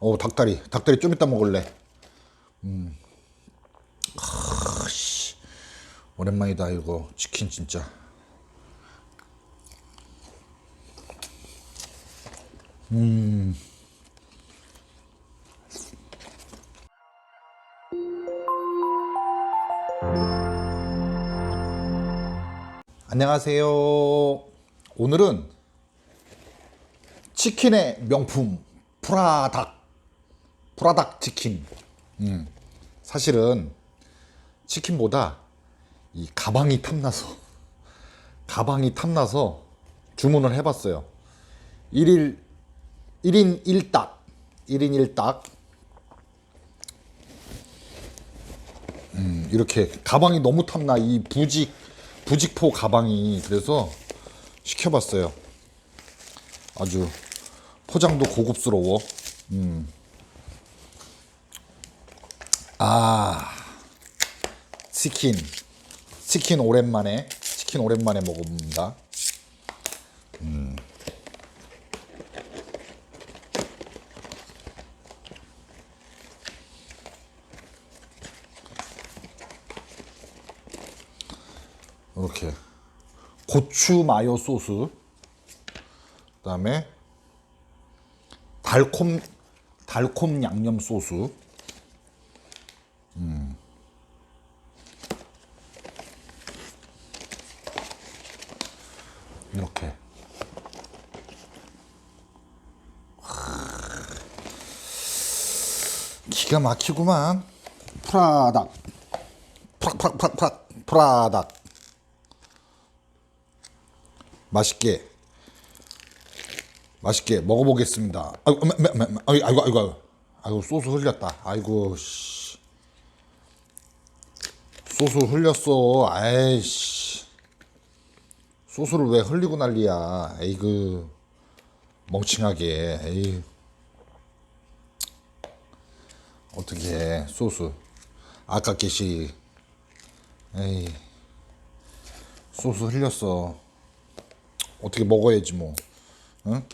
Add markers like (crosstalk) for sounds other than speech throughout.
어 닭다리. 닭다리 좀 이따 먹을래. 음. 아, 씨. 오랜만이다 이거. 치킨 진짜. 안녕하세요. 오늘은 치킨의 명품 프라닭 프라닭 치킨. 음, 사실은 치킨보다 이 가방이 탐나서 (laughs) 가방이 탐나서 주문을 해봤어요. 1일 1인 1닭 1인 1닭 음, 이렇게 가방이 너무 탐나 이 부직 부직포 가방이 그래서 시켜봤어요. 아주 포장도 고급스러워. 음. 아 치킨. 치킨 오랜만에 치킨 오랜만에 먹어봅니다. 이렇게. 고추 마요 소스. 그다음에 달콤 달콤 양념 소스 음. 이렇게 기가 막히구만 프라닭 프락프락프락 프라닭 맛있게 맛있게 먹어보겠습니다. 아이고, 매, 매, 매, 매. 아이고, 아이고, 아이고, 아이고, 소스 흘렸다. 아이고, 씨. 소스 흘렸어. 아이씨. 소스를 왜 흘리고 난리야. 에이그. 멍청하게. 에이. 어떻게 해, 소스. 아깝게 씨. 에이. 소스 흘렸어. 어떻게 먹어야지 뭐. 응?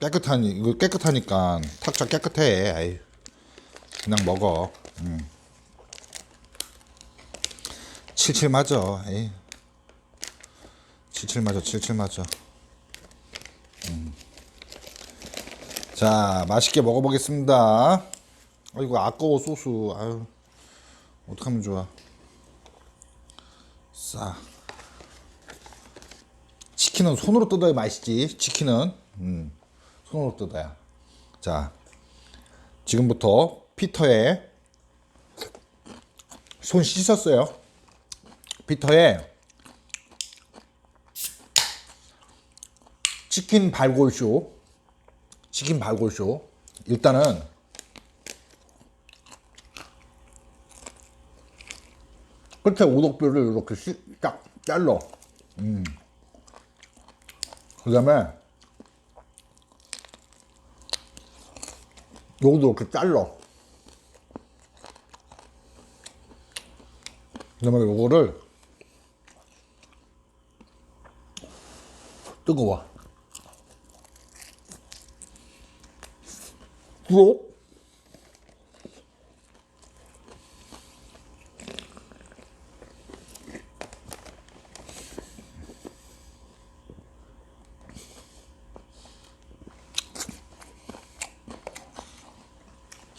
깨끗하니 이거 깨끗하니까 탁자 깨끗해. 아이. 그냥 먹어. 응. 칠칠 맞아. 에이. 칠칠 맞아. 칠칠 맞아. 음. 자, 맛있게 먹어보겠습니다. 아이고 아까워 소스. 아유. 어떡하면 좋아. 싸. 치킨은 손으로 뜯어야 맛있지. 치킨은 음, 손으로 뜯어야. 자, 지금부터 피터의 손 씻었어요. 피터의 치킨 발골쇼. 치킨 발골쇼. 일단은 끝에 오독뼈를 이렇게 씩- 딱 잘라. 그 다음에 여기도 이렇게 잘라. 그 다음에 요거를 뜨거워. 쭉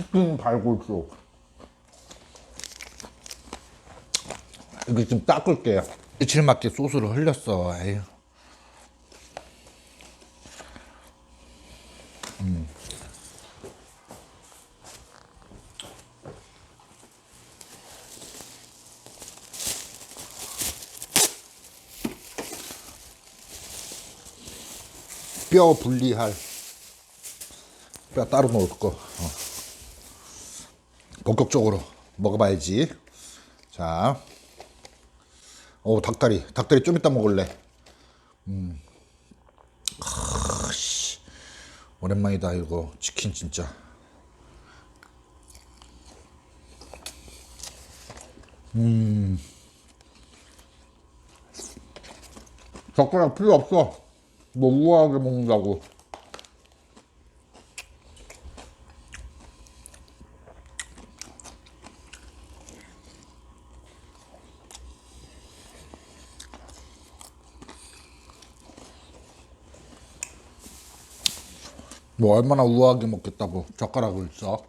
치킨 발골쇼 이거 좀 닦을게요 일칠맞게 소스를 흘렸어 에휴. 음. 뼈 분리할 뼈 따로 놓을 거 어. 본격적으로 먹어봐야지. 자, 오 닭다리, 닭다리 좀 이따 먹을래. 음, 아, 씨, 오랜만이다 이거 치킨 진짜. 음, 젓가락 필요 없어. 뭐 우아하게 먹는다고. 뭐 얼마나 우아하게 먹겠다고 젓가락을 써.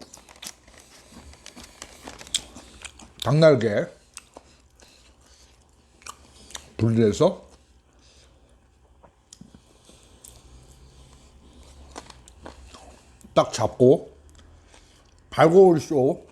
닭날개. 분리해서. 딱 잡고. 발골 쇼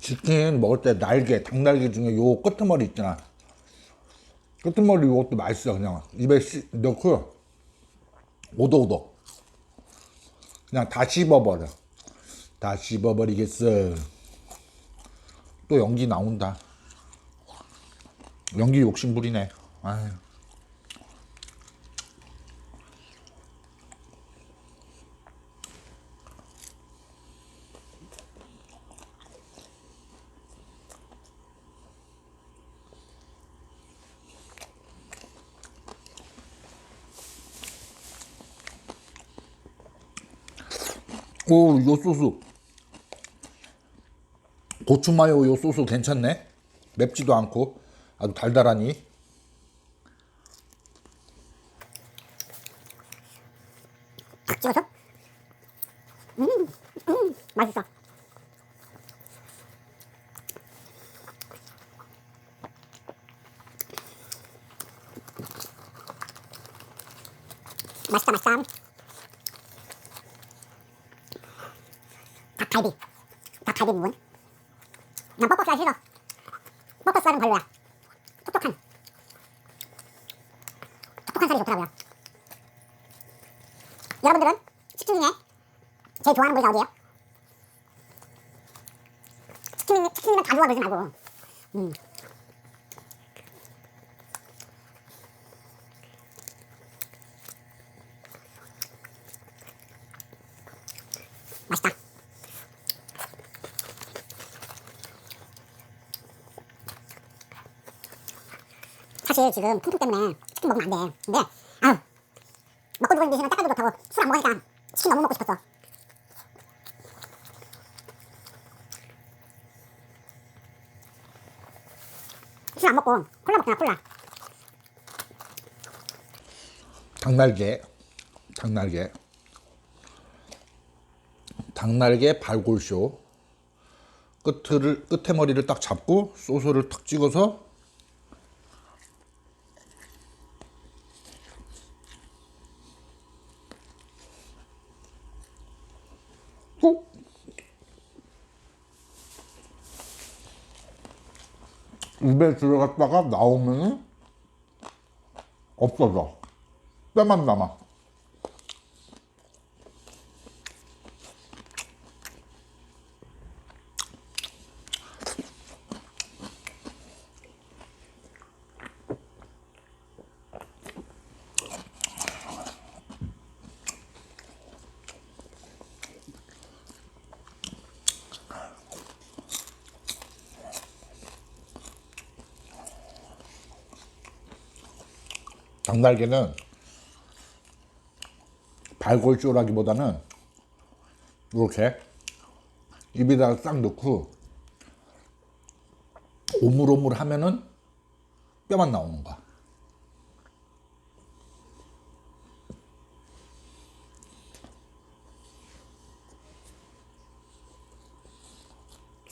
치킨 먹을 때 날개, 닭날개 중에 요 끄트머리 있잖아. 끄트머리 요것도 맛있어. 그냥 입에 씨, 넣고 오도오도. 그냥 다 씹어버려. 다 씹어버리겠어. 또 연기 나온다. 연기 욕심 부리네. 아유. 오, 요 소스. 고추 마요 요 소스 괜찮네. 맵지도 않고 아주 달달하니. 딱 찍어서 음, 음, 맛있어 맛있다 맛있다 닭갈비 닭갈비 부분 난 뻑뻑살 싫어 뻑뻑살은 별로야 촉촉한 촉촉한 살이 좋더라고요 여러분들은 치킨 중에 제일 좋아하는 부위가 어디예요? 치킨, 치킨이면 다 좋아 그러지 말고 음. 사실 지금 통풍 때문에 치킨 먹으면 안 돼. 근데 아우 먹고 누워 있는 대신에 닦아도 좋다고 술 안 먹으니까 치킨 너무 먹고 싶었어. 안 먹고 콜라 먹잖아 콜라. 닭날개. 닭날개. 닭날개 발골쇼. 끝을 끝에 머리를 딱 잡고 소스를 탁 찍어서 입에 들어갔다가 나오면 없어져. 뼈만 남아 닭날개는 발골쇼라기보다는 이렇게 입에다가 싹 넣고 오물오물 하면은 뼈만 나오는 거야.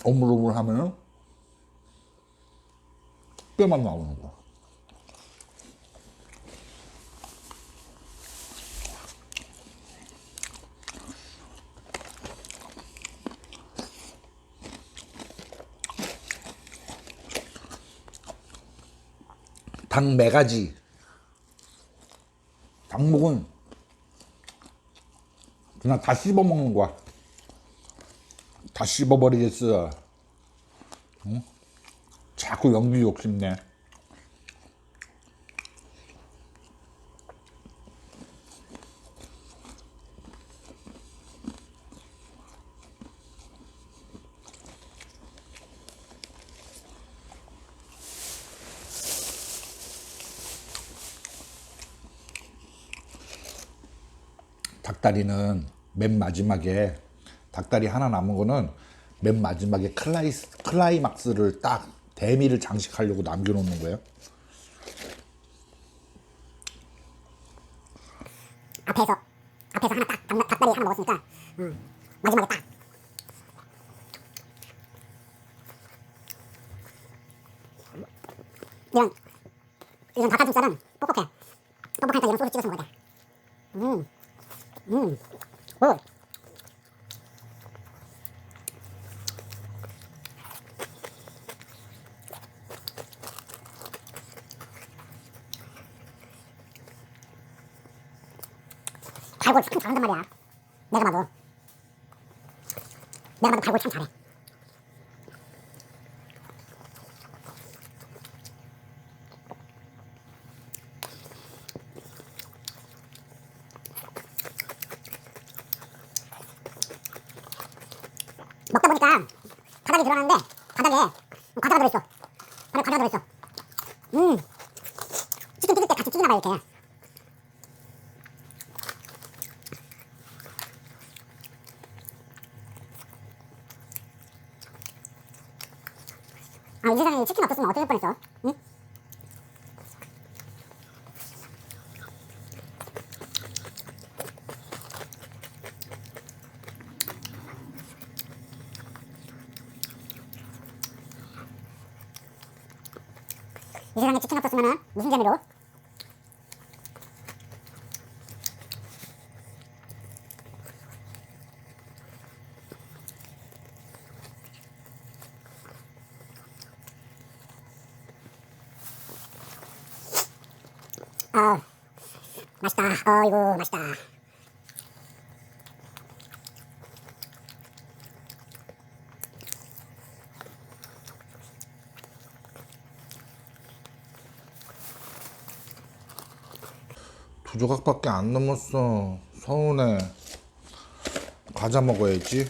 오물오물 하면은 뼈만 나오는 거야. 닭 매가지. 닭목은 그냥 다 씹어 먹는 거야. 다 씹어 버리겠어. 응? 자꾸 연기 욕심내. 닭다리는 맨 마지막에 닭다리 하나 남은 거는 맨 마지막에 클라이 클라이막스를 딱 대미를 장식하려고 남겨놓는 거예요. 앞에서 앞에서 하나 딱 닭, 닭다리 하나 먹었으니까 음, 마지막에 딱. 이런 이런 닭가슴살은 뻑뻑해. 뻑뻑하니까 이런 소스 찍어서 먹어야 돼. 음, 음, 오. 갈골 참 잘한단 말이야. 내가 봐도. 내가 봐도 갈골 참 잘해. 먹다 보니까 바닥이 드러나는데 바닥에 과자가 들어있어. 바닥에 과자가 들어있어. 음. 치킨 뜯을 때 같이 튀기나 봐 이렇게. 아, 이 세상에 치킨 없었으면 어떻게 될 뻔했어? 응? 이 세상에 치킨 없었으면 무슨 재미로? 아, 맛있다. 어이구, 맛있다. 두 조각밖에 안 넘었어. 서운해. 과자 먹어야지.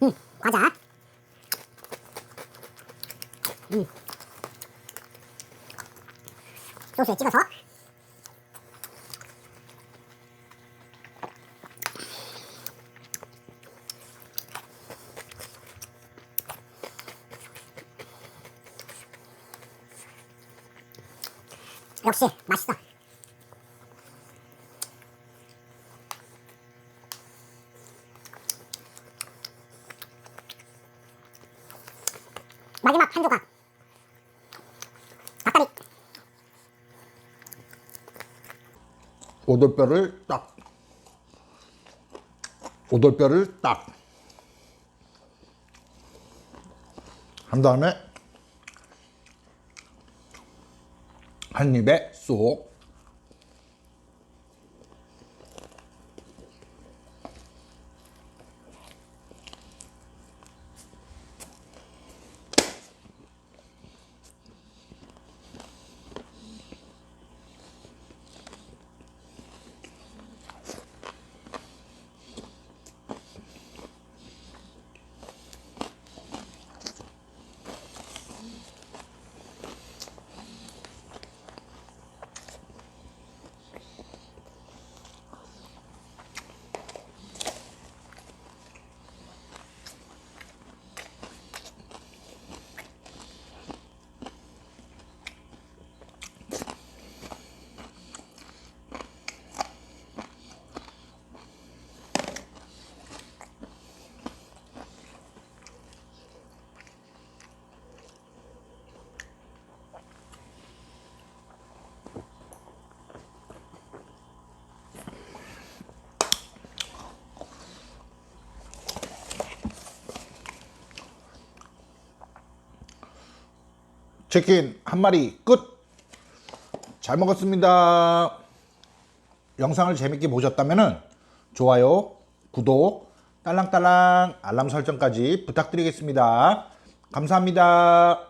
음, 과자. 음. 소스에 찍어서. 역시 맛있어. 마지막 한 조각. 닭다리. 오돌뼈를 딱. 오돌뼈를 딱. 한 다음에 한 입에 쏙. 치킨 한 마리 끝. 잘 먹었습니다. 영상을 재밌게 보셨다면 좋아요, 구독, 딸랑딸랑 알람 설정까지 부탁드리겠습니다. 감사합니다.